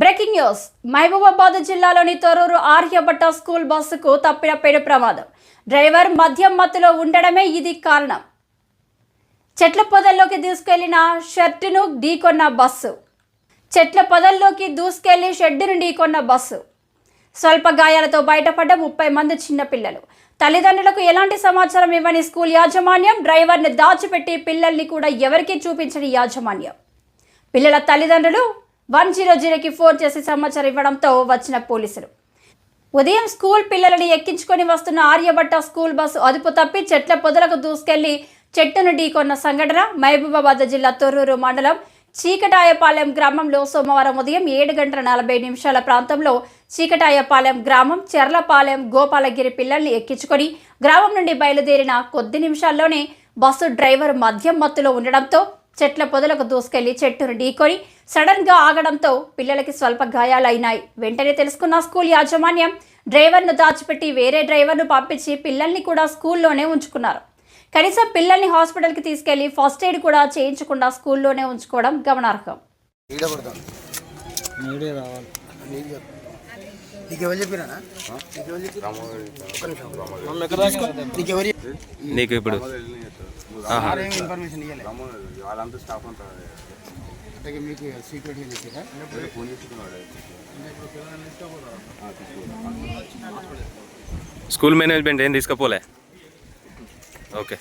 Breaking news. Mahabubabad జిల్లాలోని Thorrur Aryabhata school బస్సుకు తప్పిన పెను ప్రమాదం. డ్రైవర్ మద్యం మత్తులో ఉండడమే ఇది కారణం. చెట్ల పొదల్లోకి దూసుకెళ్ళిన షర్టును ఢీకొన్న బస్సు. చెట్ల పొదల్లోకి దూసుకెళ్ళి షెడ్డును ఢీకొన్న బస్సు. స్వల్ప గాయాలతో బయటపడ్డ ముప్పై మంది చిన్నపిల్లలు తల్లిదండ్రులకు ఎలాంటి సమాచారం ఇవ్వని స్కూల్ యాజమాన్యం డ్రైవర్ని దాచిపెట్టి పిల్లల్ని కూడా ఎవరికీ చూపించని యాజమాన్యం. పిల్లల తల్లిదండ్రులు వన్ జీరో జీరోకి ఫోన్ చేసి సమాచారం ఇవ్వడంతో వచ్చిన పోలీసులు. ఉదయం స్కూల్ పిల్లలని ఎక్కించుకొని వస్తున్న ఆర్యభట్ట స్కూల్ బస్సు అదుపు తప్పి చెట్ల పొదలకు దూసుకెళ్ళి చెట్టును ఢీకొన్న సంఘటన మహబూబాబాద్ జిల్లా తొర్రూరు మండలం చీకటాయపాలెం గ్రామంలో సోమవారం ఉదయం ఏడు గంటల నలభై నిమిషాల ప్రాంతంలో చీకటాయపాలెం గ్రామం చెర్లపాలెం గోపాలగిరి పిల్లల్ని ఎక్కించుకొని గ్రామం నుండి బయలుదేరిన కొద్ది నిమిషాల్లోనే బస్సు డ్రైవర్ మద్యం మత్తులో ఉండడంతో చెట్ల పొదలకు దూసుకెళ్ళి చెట్టును ఢీకొని సడన్గా ఆగడంతో పిల్లలకి స్వల్ప గాయాలైనాయి. వెంటనే తెలుసుకున్న స్కూల్ యాజమాన్యం డ్రైవర్ను దాచిపెట్టి వేరే డ్రైవర్ను పంపించి పిల్లల్ని కూడా స్కూల్లోనే ఉంచుకున్నారు. కనీసం పిల్లల్ని హాస్పిటల్కి తీసుకెళ్ళి ఫస్ట్ ఎయిడ్ కూడా చేయించకుండా స్కూల్లోనే ఉంచుకోవడం గమనార్హం. నీకు ఇప్పుడు ఇన్ఫర్మేషన్ ఇవ్వలేదు వాళ్ళంతా స్టాఫ్ అంతా అంటే మీకు సీక్రెట్ ఫోన్ స్కూల్ మేనేజ్మెంట్ ఏం తీసుకపోలే? ఓకే.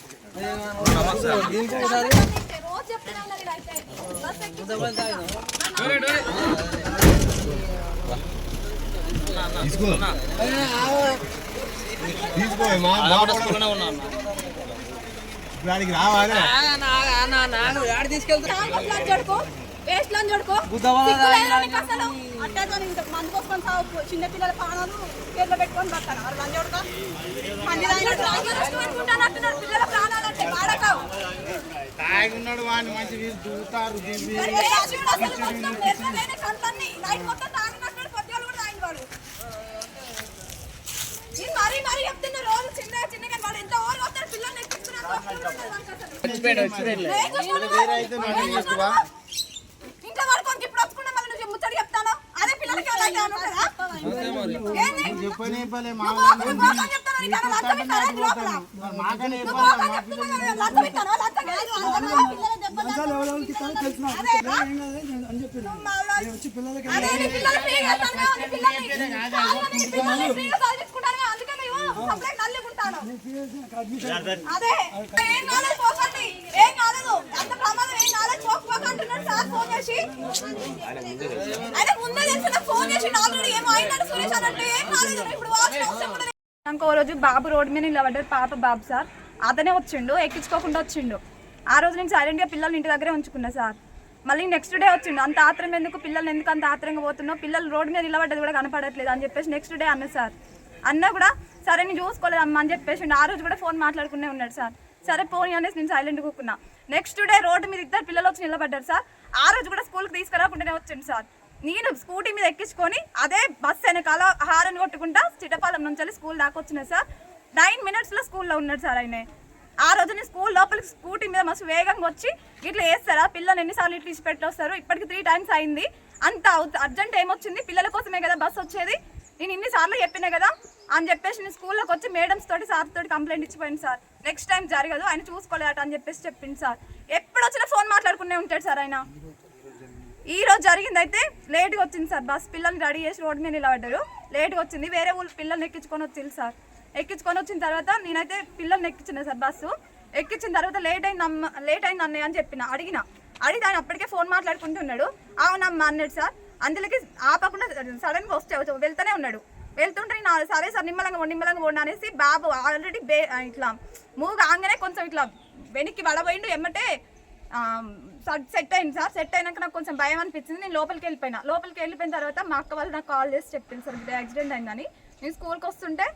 హాస్పిటల్లోనే ఉన్నా అన్న. చిన్న పిల్లల ప్రాణాలు చేతిలో పెట్టుకొని బతాను వాళ్ళు అంటున్నారు పిల్లల ప్రాణాలు అంటే వాడకావు తాగి ఉన్నాడు వాడిని మంచి దూతారు మరీ మరీ చెప్తున్న రోజు చిన్న చిన్నగా వాళ్ళు ఎంత ఓరు వస్తారు పిల్లల్ని ఇంట్లో పడుకోనికి ఇప్పుడు వచ్చుకున్నా మళ్ళీ నువ్వు ముచ్చడి చెప్తాను అదే పిల్లలకి అలాగే? చెప్పని మా మోసం- అదే ఏం కాలేదు పోకండి. ఏం కాలేదు అంత ప్రమాదం ఏం కాలేదు పోకపోక అంటున్నాడు సార్ ఫోన్ చేసి. ఆయన ముందే తెలిసి నాకు ఫోన్ చేసి ఆల్రెడీ ఏమో అయినట్టు సురేష్ అన్నట్టు ఏం కాలేదు నువ్వు ఇప్పుడు వాచిన అవసరం కూడా లేదు. ఇంకో రోజు బాబు రోడ్డు మీద నిలబడ్డాడు పాప బాబు సార్. అతనే వచ్చిండు ఎక్కించుకోకుండా వచ్చిండు. ఆ రోజు నేను సైలెంట్గా పిల్లల్ని ఇంటి దగ్గరే ఉంచుకున్నా సార్. మళ్ళీ నెక్స్ట్ డే వచ్చిండు అంత ఆత్రం ఎందుకు పిల్లల్ని ఎందుకు అంత ఆత్రంగా పోతున్నావు? పిల్లలు రోడ్డు మీద నిలబడ్డది కూడా కనపడట్లేదు అని చెప్పేసి నెక్స్ట్ డే అన్న సార్. అన్న కూడా సరే నేను చూసుకోలేదమ్మా అని చెప్పేసి ఆ రోజు కూడా ఫోన్ మాట్లాడుకునే ఉన్నాడు సార్. సరే పోనీ అనేసి నేను సైలెంట్ కూకున్నా. నెక్స్ట్ డే రోడ్డు మీద ఇద్దరు పిల్లలు వచ్చి నిలబడ్డారు సార్. ఆ రోజు కూడా స్కూల్కి తీసుకురాకుండానే వచ్చాను సార్. నేను స్కూటీ మీద ఎక్కించుకొని అదే బస్సు వెనకాల హారన్ కొట్టుకుంటా చిటపాలెం నుంచి వెళ్ళి స్కూల్ దాకా వచ్చిన సార్. నైన్ మినిట్స్లో స్కూల్లో ఉన్నాడు సార్ ఆయన. ఆ రోజు నేను స్కూల్ లోపలికి స్కూటీ మీద మస్తు వేగంగా వచ్చి ఇట్లా వేస్తారా పిల్లలు ఎన్నిసార్లు ఇట్లా ఇచ్చి పెట్టొస్తారు? ఇప్పటికి త్రీ టైమ్స్ అయింది. అంత అర్జెంట్ ఏమొచ్చింది? పిల్లల కోసమే కదా బస్సు వచ్చేది. నేను ఇన్నిసార్లు చెప్పినా కదా అని చెప్పేసి నేను స్కూల్లోకి వచ్చి మేడమ్స్ తోటి సార్ తోటి కంప్లైంట్ ఇచ్చిపోయింది సార్. నెక్స్ట్ టైం జరగదు ఆయన చూసుకోలేదట అని చెప్పేసి చెప్పింది సార్. ఎప్పుడు వచ్చినా ఫోన్ మాట్లాడుకునే ఉంటాడు సార్ ఆయన. ఈ రోజు జరిగింది అయితే లేట్గా వచ్చింది సార్. బస్ పిల్లల్ని రెడీ చేసి రోడ్డు మీద నిలబడ్డారు. లేట్గా వచ్చింది వేరే ఊళ్ళు పిల్లల్ని ఎక్కించుకొని వచ్చింది సార్. ఎక్కించుకొని వచ్చిన తర్వాత నేనైతే పిల్లల్ని ఎక్కించిన సార్ బస్సు. ఎక్కించిన తర్వాత లేట్ అయింది అమ్మ లేట్ అయింది అన్నయ్య అని చెప్పిన అడిగిన. అడిగి ఆయన అప్పటికే ఫోన్ మాట్లాడుకుంటున్నాడు అవునమ్మా అన్నాడు సార్. అందులోకి ఆపకుండా సడన్గా వస్తే వెళ్తూనే ఉన్నాడు. వెళ్తుంటే నేను సరే సార్ నిమ్మలంగా పోండి, నిమ్మలంగా పోండి అనేసి బాబు ఆల్రెడీ బే ఇట్లా మూవ్ కాగానే కొంచెం ఇట్లా వెనక్కి పడబోయిండు ఎమ్మటే సెట్ అయింది సార్. సెట్ అయినాక నాకు కొంచెం భయం అనిపించింది. నేను లోపలికి వెళ్ళిపోయినా. లోపలికి వెళ్ళిపోయిన తర్వాత మా అక్క వాళ్ళు నాకు కాల్ చేసి చెప్పింది సార్ ఇది యాక్సిడెంట్ అయిందని. నేను స్కూల్కి వస్తుంటే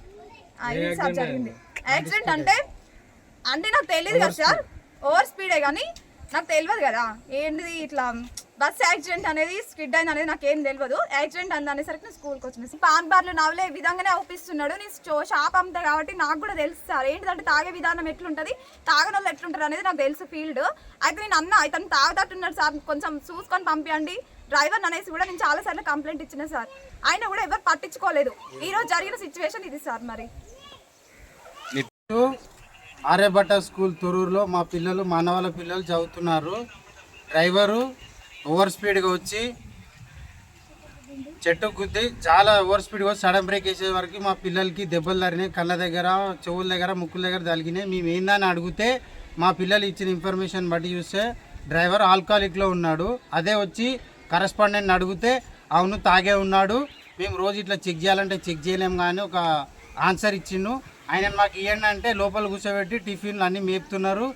ఇది సార్ జరిగింది. యాక్సిడెంట్ అంటే అంటే నాకు తెలియదు కదా సార్. ఓవర్ స్పీడే కానీ నాకు తెలియదు కదా. ఏంటిది ఇట్లా బస్ యాక్సిడెంట్ అనేది స్కిడ్ అయింది అనేది నాకు ఏం తెలియదు యాక్సిడెంట్ అంది అనేసరికి నేను స్కూల్కి వచ్చిన. పాన్ బార్లు నవ్వులే విధంగానే అవుపిస్తున్నాడు నేను స్టో షాప్ అమ్ముతా కాబట్టి నాకు కూడా తెలుసు సార్. ఏంటిదంటే తాగే విధానం ఎట్లుంటుంది తాగని వాళ్ళు ఎట్లుంటారు అనేది నాకు తెలుసు ఫీల్డ్. అయితే నేను అన్న ఇతను తాగుతట్టున్నాడు సార్. కొంచెం చూసుకొని పంపించండి డ్రైవర్ అనేసి కూడా నేను చాలా సార్లు కంప్లైంట్ ఇచ్చిన సార్. ఆయన కూడా ఎవరు పట్టించుకోలేదు. ఈ రోజు జరిగిన సిచ్యువేషన్ ఇది సార్ మరి. ఆర్యభట్ట స్కూల్ తొరూరులో మా పిల్లలు మానవాళ్ళ పిల్లలు చదువుతున్నారు. డ్రైవరు ఓవర్ స్పీడ్గా వచ్చి చెట్టు గుద్ది చాలా ఓవర్ స్పీడ్గా వచ్చి సడన్ బ్రేక్ వేసే వరకు మా పిల్లలకి దెబ్బలు తరినాయి కళ్ళ దగ్గర చెవుల దగ్గర ముక్కుల దగ్గర తగిలినాయి. మేము ఏందని అడిగితే మా పిల్లలు ఇచ్చిన ఇన్ఫర్మేషన్ బట్టి చూస్తే డ్రైవర్ ఆల్కహాలిక్లో ఉన్నాడు. అదే వచ్చి కరస్పాండెంట్ని అడిగితే అవును తాగే ఉన్నాడు. మేము రోజు ఇట్లా చెక్ చేయాలంటే చెక్ చేయలేం కానీ ఒక ఆన్సర్ ఇచ్చిండు. ఆయన మాకు ఇవ్వండి అంటే లోపల కూర్చోబెట్టి టిఫిన్లు అన్నీ మేపుతున్నారు.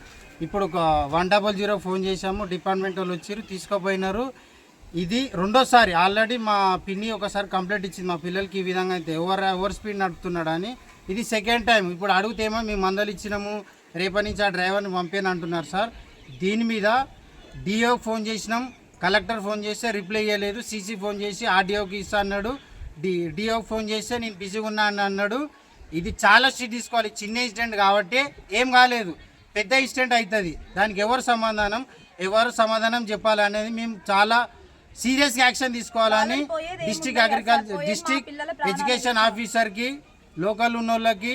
ఇప్పుడు ఒక వన్ డబల్ జీరో ఫోన్ చేశాము. డిపార్ట్మెంట్ వాళ్ళు వచ్చారు తీసుకుపోయినారు. ఇది రెండోసారి ఆల్రెడీ మా పిన్ని ఒకసారి కంప్లైంట్ ఇచ్చింది మా పిల్లలకి ఈ విధంగా అయితే. ఓవర్ ఓవర్ స్పీడ్ నడుపుతున్నాడు అని ఇది సెకండ్ టైం. ఇప్పుడు అడిగితేమో మేము మందలు ఇచ్చినాము రేపటి నుంచి ఆ డ్రైవర్ని పంపాను అంటున్నారు సార్. దీని మీద డిఓ ఫోన్ చేసినాం కలెక్టర్ ఫోన్ చేస్తే రిప్లై ఇవ్వలేదు సీసీ ఫోన్ చేసి ఆర్డీఓకి ఇస్తా అన్నాడు. డి డిఓ ఫోన్ చేస్తే నేను బిజీగా ఉన్నా అని అన్నాడు. ఇది చాలా స్ట్రిక్ట్ తీసుకోవాలి చిన్న ఇన్సిడెంట్ కాబట్టి ఏం కాలేదు. పెద్ద ఇన్సిడెంట్ అవుతుంది. దానికి ఎవరు సమాధానం? ఎవరు సమాధానం చెప్పాలి అనేది మేము చాలా సీరియస్ యాక్షన్ తీసుకోవాలని డిస్టిక్ అగ్రికల్చర్ డిస్టిక్ ఎడ్యుకేషన్ ఆఫీసర్కి లోకల్ ఉన్న వాళ్ళకి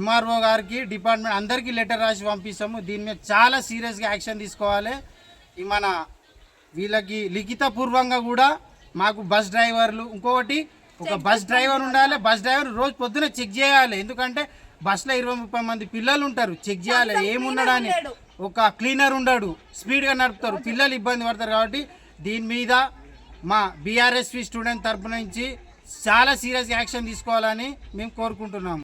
ఎంఆర్ఓ గారికి డిపార్ట్మెంట్ అందరికీ లెటర్ రాసి పంపిస్తాము. దీని మీద చాలా సీరియస్గా యాక్షన్ తీసుకోవాలి. ఈ మన వీళ్ళకి లిఖితపూర్వంగా కూడా మాకు బస్ డ్రైవర్లు ఇంకొకటి ఒక బస్ డ్రైవర్ ఉండాలి. బస్ డ్రైవర్ రోజు పొద్దున చెక్ చేయాలి. ఎందుకంటే బస్సులో ఇరవై ముప్పై మంది పిల్లలు ఉంటారు. చెక్ చేయాలి. ఏమున్నాడని ఒక క్లీనర్ ఉండడు. స్పీడ్గా నడుపుతారు. పిల్లలు ఇబ్బంది పడతారు కాబట్టి దీని మీద మా బీఆర్ఎస్పి స్టూడెంట్ తరపు నుంచి చాలా సీరియస్ యాక్షన్ తీసుకోవాలని మేము కోరుకుంటున్నాము.